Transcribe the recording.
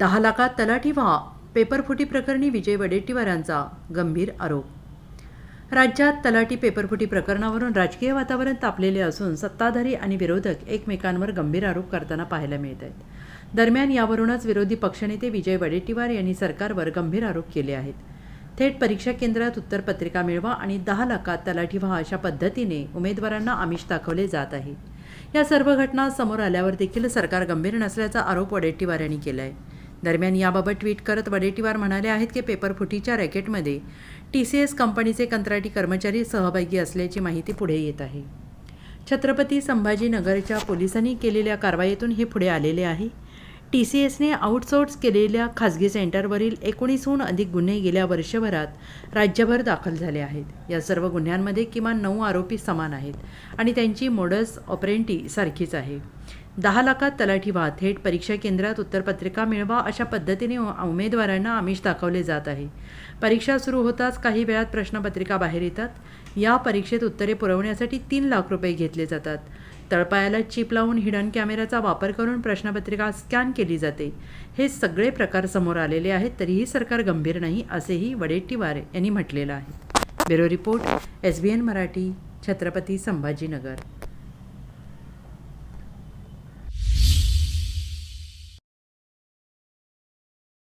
दहा लाखात तलाठी व्हा. पेपरफुटी प्रकरणी विजय वडेट्टीवारांचा गंभीर आरोप. राज्यात तलाठी पेपरफुटी प्रकरणावरून राजकीय वातावरण तापलेले असून सत्ताधारी आणि विरोधक एकमेकांवर गंभीर आरोप करताना पाहायला मिळत आहेत दरम्यान यावरूनच विरोधी पक्षनेते विजय वडेट्टीवार यांनी सरकारवर गंभीर आरोप केले आहेत. थेट परीक्षा केंद्रात उत्तरपत्रिका मिळवा आणि दहा लाखात तलाठी व्हा अशा पद्धतीने उमेदवारांना आमिष दाखवले जात आहे. या सर्व घटना समोर आल्यावर देखील सरकार गंभीर नसल्याचा आरोप वडेट्टीवार यांनी केला आहे दरम्यान याबाबत ट्विट करत वडेट्टीवार म्हणाले आहेत की पेपरफुटीच्या रॅकेटमध्ये टी सी एस कंपनीचे कंत्राटी कर्मचारी सहभागी असल्याची माहिती पुढे येत आहे. छत्रपती संभाजीनगरच्या पोलिसांनी केलेल्या कारवाईतून हे पुढे आलेले आहे. टी सी एसने आउटसोर्स केलेल्या खाजगी सेंटरवरील एकोणीसहून अधिक गुन्हे गेल्या वर्षभरात राज्यभर दाखल झाले आहेत. या सर्व गुन्ह्यांमध्ये किमान नऊ आरोपी समान आहेत आणि त्यांची मोडस ऑपरेंटी सारखीच आहे. दहा लाखात तलाठी व्हा थेट परीक्षा केंद्रात उत्तरपत्रिका मिळवा अशा पद्धतीने उमेदवारांना आमिष दाखवले जात आहे. परीक्षा सुरू होताच काही वेळात प्रश्नपत्रिका बाहेर येतात. या परीक्षेत उत्तरे पुरवण्यासाठी तीन लाख रुपये घेतले जातात. तळपायाला चिप लावून हिडन कॅमेराचा वापर करून प्रश्नपत्रिका स्कॅन केली जाते. हे सगळे प्रकार समोर आलेले आहेत तरीही सरकार गंभीर नाही असेही वडेट्टीवार यांनी म्हटलेलं आहे. Bureau report S B N Marathi Chhatrapati Sambhajinagar.